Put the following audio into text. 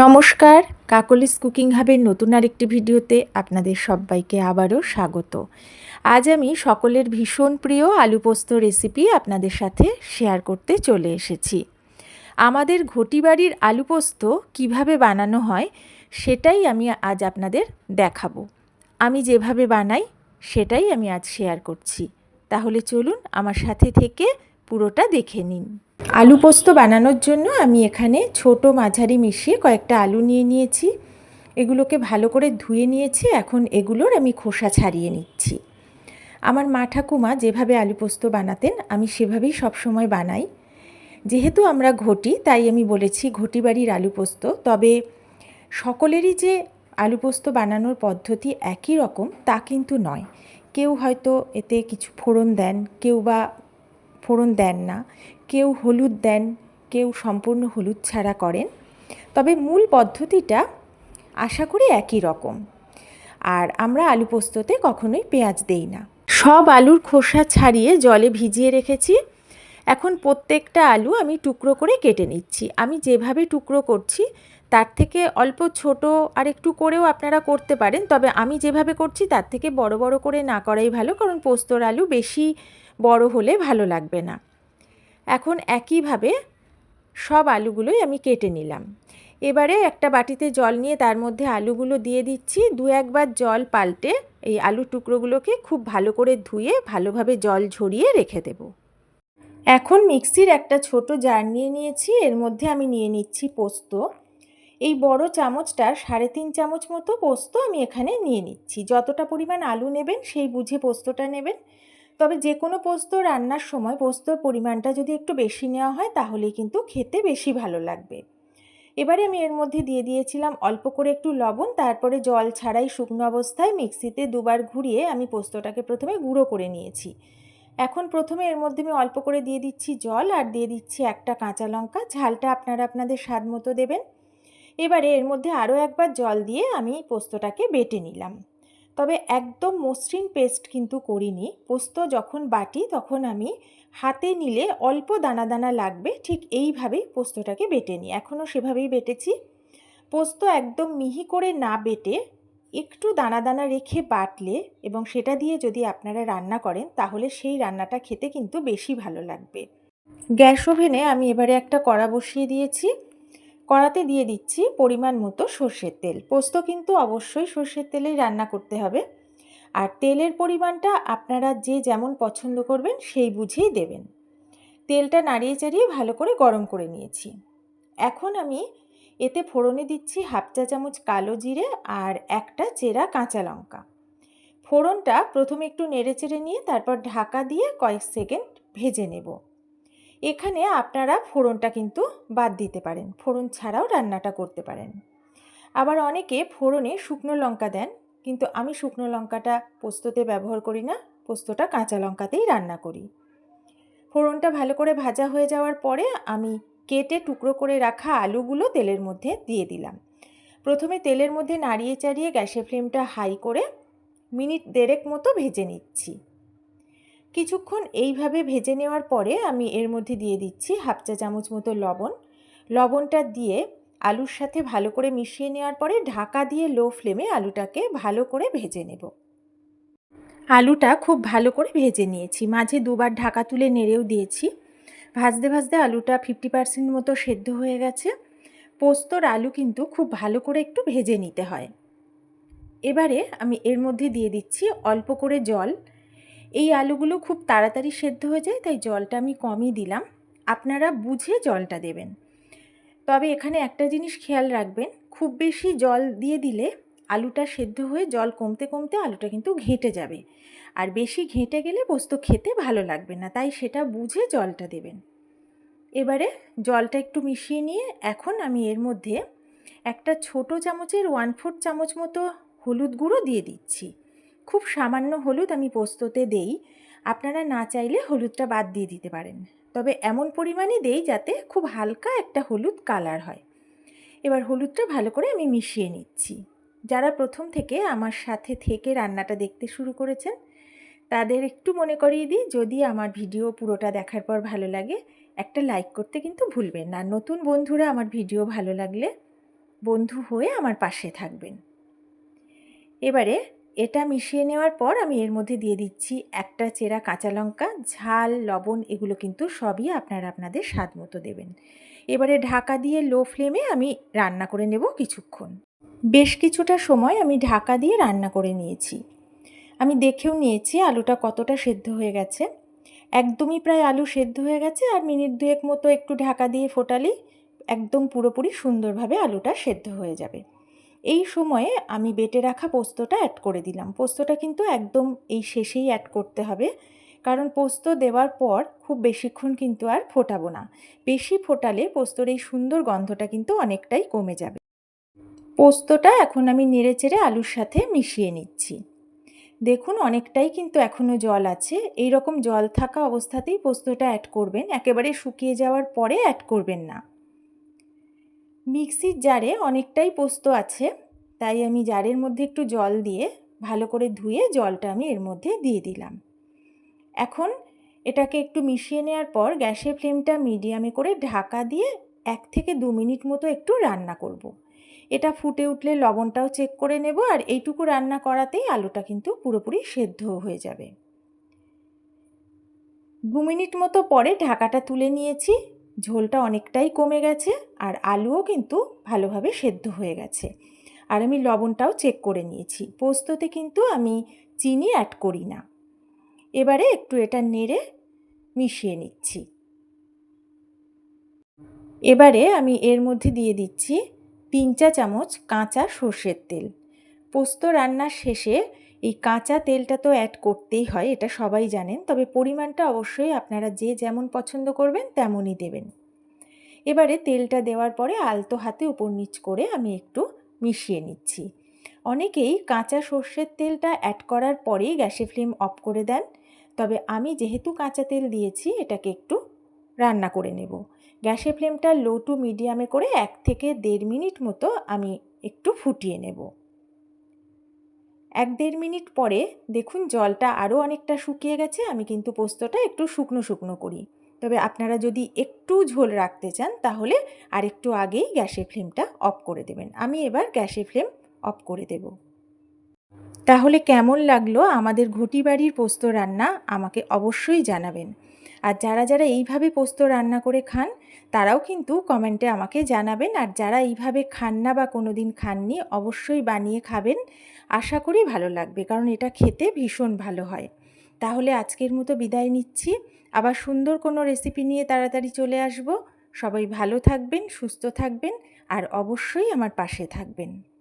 নমস্কার, কাকলিস কুকিং হাবের নতুন আরেকটি ভিডিওতে আপনাদের সবাইকে আবারও স্বাগত। আজ আমি সকলের ভীষণ প্রিয় আলু পোস্ত রেসিপি আপনাদের সাথে শেয়ার করতে চলে এসেছি। আমাদের ঘটি বাড়ির আলু পোস্ত কীভাবে বানানো হয় সেটাই আমি আজ আপনাদের দেখাবো। আমি যেভাবে বানাই সেটাই আমি আজ শেয়ার করছি। তাহলে চলুন আমার সাথে থেকে পুরোটা দেখে নিন। আলু পোস্ত বানানোর জন্য আমি এখানে ছোট মাঝারি মিশিয়ে কয়েকটা আলু নিয়ে নিয়েছি। এগুলোকে ভালো করে ধুয়ে নিয়েছি, এখন এগুলোর আমি খোসা ছাড়িয়ে নিচ্ছি। আমার মা ঠাকুমা যেভাবে আলু পোস্ত বানাতেন, আমি সেভাবেই সবসময় বানাই। যেহেতু আমরা ঘটি, তাই আমি বলেছি ঘটি বাড়ির আলু পোস্ত, তবে সকলেরই যে আলু পোস্ত বানানোর পদ্ধতি একই রকম, তা কিন্তু নয়। কেউ হয়তো এতে কিছু ফোড়ন দেন, কেউ বা ফোড়ন দেন না, কেউ হলুদ দেন, কেউ সম্পূর্ণ হলুদ ছাড়া করেন। তবে মূল পদ্ধতিটা আশা করি একই রকম। আর আমরা আলু পোস্ততে কখনোই পেঁয়াজ দেই না। সব আলুর খোসা ছাড়িয়ে জলে ভিজিয়ে রেখেছি। এখন প্রত্যেকটা আলু আমি টুকরো করে কেটে নিচ্ছি। আমি যেভাবে টুকরো করছি তার থেকে অল্প ছোট আর একটু করেও আপনারা করতে পারেন। তবে আমি যেভাবে করছি, তার থেকে বড় বড় করে না করাই ভালো, কারণ পোস্তর আলু বেশি বড় হলে ভালো লাগবে না। এখন একইভাবে সব আলুগুলোই আমি কেটে নিলাম। এবারে একটা বাটিতে জল নিয়ে তার মধ্যে আলুগুলো দিয়ে দিচ্ছি। দু একবার জল পাল্টে এই আলু টুকরোগুলোকে খুব ভালো করে ধুয়ে ভালোভাবে জল ঝরিয়ে রেখে দেব। এখন মিক্সির একটা ছোট জার নিয়ে নিয়েছি। এর মধ্যে আমি নিয়ে নিচ্ছি পোস্ত। এই বড় চামচটা সাড়ে তিন চামচ মতো পোস্ত আমি এখানে নিয়ে নিচ্ছি। যতটা পরিমাণ আলু নেবেন, সেই বুঝে পোস্তটা নেবেন। তবে যে কোনো পোস্ত রান্নার সময় পোস্তর পরিমাণটা যদি একটু বেশি নেওয়া হয়, তাহলে কিন্তু খেতে বেশি ভালো লাগবে। এবারে আমি এর মধ্যে দিয়ে দিয়েছিলাম অল্প করে একটু লবণ, তারপরে জল ছাড়াই শুকনো অবস্থায় মিক্সিতে দুবার ঘুরিয়ে আমি পোস্তটাকে প্রথমে গুঁড়ো করে নিয়েছি। এখন প্রথমে এর মধ্যে আমি অল্প করে দিয়ে দিচ্ছি জল, আর দিয়ে দিচ্ছি একটা কাঁচা লঙ্কা। ঝালটা আপনারা আপনাদের স্বাদ মতো দেবেন। এবারে এর মধ্যে আরও একবার জল দিয়ে আমি পোস্তটাকে বেটে নিলাম। তবে একদম মসৃণ পেস্ট কিন্তু করিনি। পোস্ত যখন বাটি, তখন আমি হাতে নিলে অল্প দানা দানা লাগবে, ঠিক এইভাবেই পোস্তটাকে বেটে নিই। এখনও সেভাবেই বেটেছি। পোস্ত একদম মিহি করে না বেটে একটু দানা দানা রেখে বাটলে এবং সেটা দিয়ে যদি আপনারা রান্না করেন, তাহলে সেই রান্নাটা খেতে কিন্তু বেশি ভালো লাগবে। গ্যাস ওভেনে আমি এবারে একটা কড়া বসিয়ে দিয়েছি। কড়াতে দিয়ে দিচ্ছি পরিমাণ মতো সর্ষের তেল। পোস্ত কিন্তু অবশ্যই সর্ষের তেলেই রান্না করতে হবে। আর তেলের পরিমাণটা আপনারা যে যেমন পছন্দ করবেন সেই বুঝেই দেবেন। তেলটা নাড়িয়ে চাড়িয়ে ভালো করে গরম করে নিয়েছি। এখন আমি এতে ফোড়নে দিচ্ছি হাফ চা চামচ কালো জিরে আর একটা চেরা কাঁচা লঙ্কা। ফোড়নটা প্রথমে একটু নেড়ে চেড়ে নিয়ে তারপর ঢাকা দিয়ে কয়েক সেকেন্ড ভেজে নেব। এখানে আপনারা ফোড়নটা কিন্তু বাদ দিতে পারেন। ফোড়ন ছাড়াও রান্নাটা করতে পারেন। আবার অনেকে ফোড়নে শুকনো লঙ্কা দেন, কিন্তু আমি শুকনো লঙ্কাটা পোস্ততে ব্যবহার করি না, পোস্তটা কাঁচা লঙ্কাতেই রান্না করি। ফোড়নটা ভালো করে ভাজা হয়ে যাওয়ার পরে আমি কেটে টুকরো করে রাখা আলুগুলো তেলের মধ্যে দিয়ে দিলাম। প্রথমে তেলের মধ্যে নাড়িয়ে চাড়িয়ে গ্যাসের ফ্লেমটা হাই করে মিনিট দেড়েক মতো ভেজে নিচ্ছি। কিছুক্ষণ এইভাবে ভেজে নেওয়ার পরে আমি এর মধ্যে দিয়ে দিচ্ছি হাফ চা চামচ মতো লবণ। লবণটা দিয়ে আলুর সাথে ভালো করে মিশিয়ে নেওয়ার পরে ঢাকা দিয়ে লো ফ্লেমে আলুটাকে ভালো করে ভেজে নেব। আলুটা খুব ভালো করে ভেজে নিয়েছি। মাঝে দুবার ঢাকা তুলে নেড়েও দিয়েছি। ভাজতে ভাজতে আলুটা ফিফটি পার্সেন্ট মতো সেদ্ধ হয়ে গেছে। পোস্তর আলু কিন্তু খুব ভালো করে একটু ভেজে নিতে হয়। এবারে আমি এর মধ্যে দিয়ে দিচ্ছি অল্প করে জল। এই আলুগুলো খুব তাড়াতাড়ি সেদ্ধ হয়ে যায়, তাই জলটা আমি কমই দিলাম। আপনারা বুঝে জলটা দেবেন। তবে এখানে একটা জিনিস খেয়াল রাখবেন, খুব বেশি জল দিয়ে দিলে আলুটা সেদ্ধ হয়ে জল কমতে কমতে আলুটা কিন্তু ঘেঁটে যাবে। আর বেশি ঘেঁটে গেলে পোস্ত খেতে ভালো লাগবে না, তাই সেটা বুঝে জলটা দেবেন। এবারে জলটা একটু মিশিয়ে নিয়ে এখন আমি এর মধ্যে একটা ছোট চামচের ওয়ান ফোর্থ চামচ মতো হলুদ গুঁড়ো দিয়ে দিচ্ছি। খুব সামান্য হলুদ আমি পোস্ততে দেই। আপনারা না চাইলে হলুদটা বাদ দিয়ে দিতে পারেন। তবে এমন পরিমাণে দেই যাতে খুব হালকা একটা হলুদ কালার হয়। এবার হলুদটা ভালো করে আমি মিশিয়ে নিচ্ছি। যারা প্রথম থেকে আমার সাথে থেকে রান্নাটা দেখতে শুরু করেছেন, তাদের একটু মনে করিয়ে দিই, যদি আমার ভিডিও পুরোটা দেখার পর ভালো লাগে, একটা লাইক করতে কিন্তু ভুলবেন না। নতুন বন্ধুরা আমার ভিডিও ভালো লাগলে বন্ধু হয়ে আমার পাশে থাকবেন। এবারে এটা মিশিয়ে নেওয়ার পর আমি এর মধ্যে দিয়ে দিচ্ছি একটা চেরা কাঁচা লঙ্কা, ঝাল, লবণ এগুলো কিন্তু সবই আপনারা আপনাদের স্বাদ মতো দেবেন। এবারে ঢাকা দিয়ে লো ফ্লেমে আমি রান্না করে নেব কিছুক্ষণ। বেশ কিছুটা সময় আমি ঢাকা দিয়ে রান্না করে নিয়েছি। আমি দেখেও নিয়েছি আলুটা কতটা সেদ্ধ হয়ে গেছে। একদমই প্রায় আলু সেদ্ধ হয়ে গেছে আর মিনিট দুয়েক মতো একটু ঢাকা দিয়ে ফোটালেই একদম পুরোপুরি সুন্দরভাবে আলুটা সেদ্ধ হয়ে যাবে। এই সময়ে আমি বেটে রাখা পোস্তটা অ্যাড করে দিলাম। পোস্তটা কিন্তু একদম এই শেষেই অ্যাড করতে হবে। কারণ পোস্ত দেওয়ার পর খুব বেশিক্ষণ কিন্তু আর ফোটাবো না। বেশি ফোটালে পোস্তর এই সুন্দর গন্ধটা কিন্তু অনেকটাই কমে যাবে। পোস্তটা এখন আমি নেড়ে চেড়ে আলুর সাথে মিশিয়ে নিচ্ছি। দেখুন অনেকটাই কিন্তু এখনও জল আছে। এই রকম জল থাকা অবস্থাতেই পোস্তটা অ্যাড করবেন। একেবারে শুকিয়ে যাওয়ার পরে অ্যাড করবেন না। মিক্সির জারে অনেকটাই পোস্ত আছে, তাই আমি জারের মধ্যে একটু জল দিয়ে ভালো করে ধুয়ে জলটা আমি এর মধ্যে দিয়ে দিলাম। এখন এটাকে একটু মিশিয়ে নেওয়ার পর গ্যাসের ফ্লেমটা মিডিয়ামে করে ঢাকা দিয়ে এক থেকে দু মিনিট মতো একটু রান্না করব। এটা ফুটে উঠলে লবণটাও চেক করে নেব আর এইটুকু রান্না করাতেই আলুটা কিন্তু পুরোপুরি সেদ্ধ হয়ে যাবে। দু মিনিট মতো পরে ঢাকাটা তুলে নিয়েছি। ঝোলটা অনেকটাই কমে গেছে আর আলুও কিন্তু ভালোভাবে সেদ্ধ হয়ে গেছে। আর আমি লবণটাও চেক করে নিয়েছি। পোস্ততে কিন্তু আমি চিনি অ্যাড করি না। এবারে একটু এটা নেড়ে মিশিয়ে নিচ্ছি। এবারে আমি এর মধ্যে দিয়ে দিচ্ছি তিন চা চামচ কাঁচা সর্ষের তেল। পোস্ত রান্নার শেষে এই কাঁচা তেলটা তো অ্যাড করতেই হয়, এটা সবাই জানেন। তবে পরিমাণটা অবশ্যই আপনারা যে যেমন পছন্দ করবেন তেমনই দেবেন। এবারে তেলটা দেওয়ার পরে আলতো হাতে উপর নিচ করে আমি একটু মিশিয়ে নিচ্ছি। অনেকেই কাঁচা সর্ষের তেলটা অ্যাড করার পরেই গ্যাসে ফ্লেম অফ করে দেন। তবে আমি যেহেতু কাঁচা তেল দিয়েছি, এটাকে একটু রান্না করে নেব। গ্যাসে ফ্লেমটা লো টু মিডিয়ামে করে এক থেকে দেড় মিনিট মতো আমি একটু ফুটিয়ে নেব। এক দেড় মিনিট পরে দেখুন জলটা আরও অনেকটা শুকিয়ে গেছে, আমি কিন্তু পোস্তটা একটু শুকনো শুকনো করি। তবে আপনারা যদি একটু ঝোল রাখতে চান, তাহলে আর একটু আগেই গ্যাসের ফ্লেমটা অফ করে দেবেন। আমি এবার গ্যাসের ফ্লেম অফ করে দেব। তাহলে কেমন লাগল আমাদের ঘটি বাড়ির পোস্ত রান্না, আমাকে অবশ্যই জানাবেন। আর যারা যারা এইভাবে পোস্ত রান্না করে খান, তারাও কিন্তু কমেন্টে আমাকে জানাবেন। আর যারা এইভাবে খান না বা কোনো দিন খাননি, অবশ্যই বানিয়ে খাবেন। আশা করি ভালো লাগবে, কারণ এটা খেতে ভীষণ ভালো হয়। তাহলে আজকের মতো বিদায় নিচ্ছি। আবার সুন্দর কোনো রেসিপি নিয়ে তাড়াতাড়ি চলে আসব। সবাই ভালো থাকবেন, সুস্থ থাকবেন, আর অবশ্যই আমার পাশে থাকবেন।